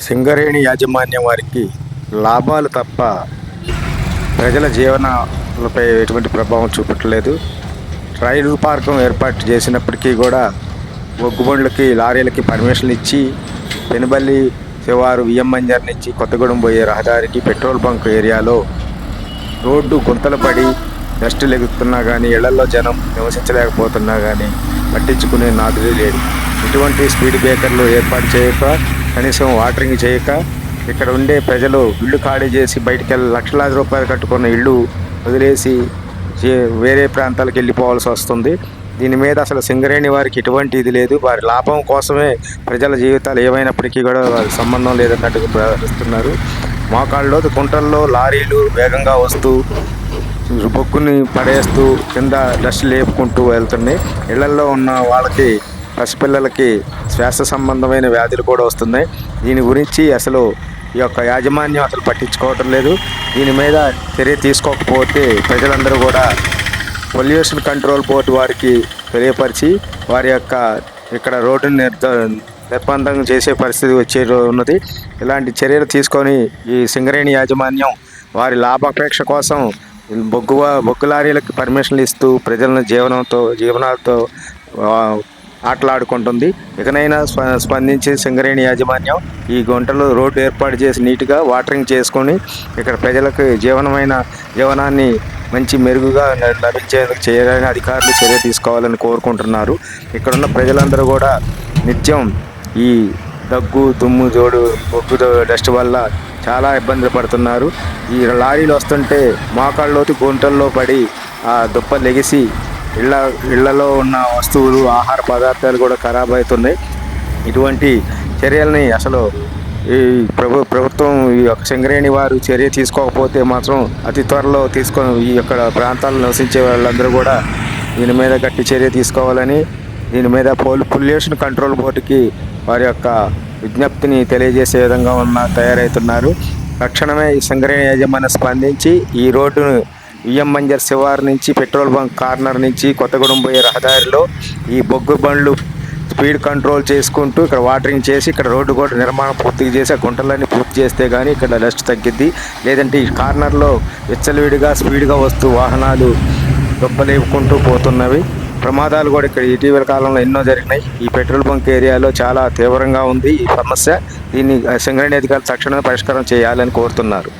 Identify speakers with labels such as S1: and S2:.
S1: సింగరేణి యాజమాన్యం వారికి లాభాలు తప్ప ప్రజల జీవనాలపై ఎటువంటి ప్రభావం చూపట్లేదు. రైలు పార్కం ఏర్పాటు చేసినప్పటికీ కూడా ఒగ్గుబండ్లకి లారీలకి పర్మిషన్లు ఇచ్చి పెనుబల్లి శివారు వియ్యమంజర్ నుంచి కొత్తగూడెం పోయే రహదారికి పెట్రోల్ బంక్ ఏరియాలో రోడ్డు గుంతలు పడి డస్ట్ ఎగుతున్నా కానీ ఇళ్ళలో జనం నివసించలేకపోతున్నా కానీ పట్టించుకునే నాదుడే లేడు. ఇటువంటి స్పీడ్ బ్రేకర్లు ఏర్పాటు చేయక కనీసం వాటరింగ్ చేయక ఇక్కడ ఉండే ప్రజలు ఇల్లు ఖాళీ చేసి బయటికి వెళ్ళి లక్షలాది రూపాయలు కట్టుకున్న ఇల్లు వదిలేసి వేరే ప్రాంతాలకు వెళ్ళిపోవాల్సి వస్తుంది. దీని మీద అసలు సింగరేణి వారికి ఎటువంటి ఇది లేదు. వారి లాభం కోసమే ప్రజల జీవితాలు ఏమైనప్పటికీ కూడా వారి సంబంధం లేదన్నట్టుగా ప్రవర్తిస్తున్నారు మోకాళ్ళలో కుంటల్లో లారీలు వేగంగా వస్తూ బొక్కుని పడేస్తూ కింద డస్ట్ లేపుకుంటూ వెళ్తున్నాయి. ఇళ్ళల్లో ఉన్న వాళ్ళకి పసిపిల్లలకి శ్వాస సంబంధమైన వ్యాధులు కూడా వస్తున్నాయి. దీని గురించి అసలు ఈ యొక్క యాజమాన్యం అసలు పట్టించుకోవటం లేదు. దీని మీద చర్య తీసుకోకపోతే ప్రజలందరూ కూడా పొల్యూషన్ కంట్రోల్ బోర్డు వారికి తెలియపరిచి వారి యొక్క ఇక్కడ రోడ్డుని నిర్ద నిర్బంధం చేసే పరిస్థితి వచ్చే ఉన్నది. ఇలాంటి చర్యలు తీసుకొని ఈ సింగరేణి యాజమాన్యం వారి లాభాపేక్ష కోసం బొగ్గు బొగ్గు లారీలకు పర్మిషన్లు ఇస్తూ ప్రజలను జీవనంతో జీవనాలతో ఆటలాడుకుంటుంది. ఇకనైనా స్ప స్పందించి సింగరేణి యాజమాన్యం ఈ గుంటలు రోడ్డు ఏర్పాటు చేసి నీట్గా వాటరింగ్ చేసుకొని ఇక్కడ ప్రజలకు జీవనమైన జీవనాన్ని మంచి మెరుగుగా లభించేందుకు చేయాలని అధికారులు చర్య తీసుకోవాలని కోరుకుంటున్నారు. ఇక్కడున్న ప్రజలందరూ కూడా నిత్యం ఈ దగ్గు దుమ్ము జోడు బొగ్గు డస్ట్ వల్ల చాలా ఇబ్బందులు పడుతున్నారు. ఈ లారీలు వస్తుంటే మోకాళ్ళలోతు గుంటల్లో పడి ఆ దుప్ప లెగిసి ఇళ్ళ ఇళ్ళలో ఉన్న వస్తువులు ఆహార పదార్థాలు కూడా ఖరాబ్ అవుతున్నాయి. ఇటువంటి చర్యల్ని అసలు ఈ ప్రభు ప్రభుత్వం ఈ యొక్క సింగరేణి వారు చర్య తీసుకోకపోతే మాత్రం అతి త్వరలో తీసుకొని ఈ యొక్క ప్రాంతాల్లో నివసించే వాళ్ళందరూ కూడా దీని మీద గట్టి చర్య తీసుకోవాలని దీని మీద పోల్ పొల్యూషన్ కంట్రోల్ బోర్డుకి వారి యొక్క విజ్ఞప్తిని తెలియజేసే విధంగా ఉన్న తయారవుతున్నారు తక్షణమే ఈ సింగరేణి యాజమాన్యం స్పందించి ఈ రోడ్డును విఎం మంజర్ శివారు నుంచి పెట్రోల్ బంక్ కార్నర్ నుంచి కొత్తగూడెం పోయే రహదారిలో ఈ బొగ్గు బండ్లు స్పీడ్ కంట్రోల్ చేసుకుంటూ ఇక్కడ వాటరింగ్ చేసి ఇక్కడ రోడ్డు కూడా నిర్మాణం పూర్తిగా చేసి ఆ గుంటలన్నీ పూర్తి చేస్తే కానీ ఇక్కడ డస్ట్ తగ్గిద్ది. లేదంటే ఈ కార్నర్లో విచ్చలవిడిగా స్పీడ్గా వస్తూ వాహనాలు దొబ్బలేపుకుంటూ పోతున్నవి. ప్రమాదాలు కూడా ఇక్కడ ఇటీవల కాలంలో ఎన్నో జరిగినాయి. ఈ పెట్రోల్ బంక్ ఏరియాలో చాలా తీవ్రంగా ఉంది ఈ సమస్య. దీన్ని సంఘటన అధికారులు తక్షణమే పరిష్కారం చేయాలని కోరుతున్నారు.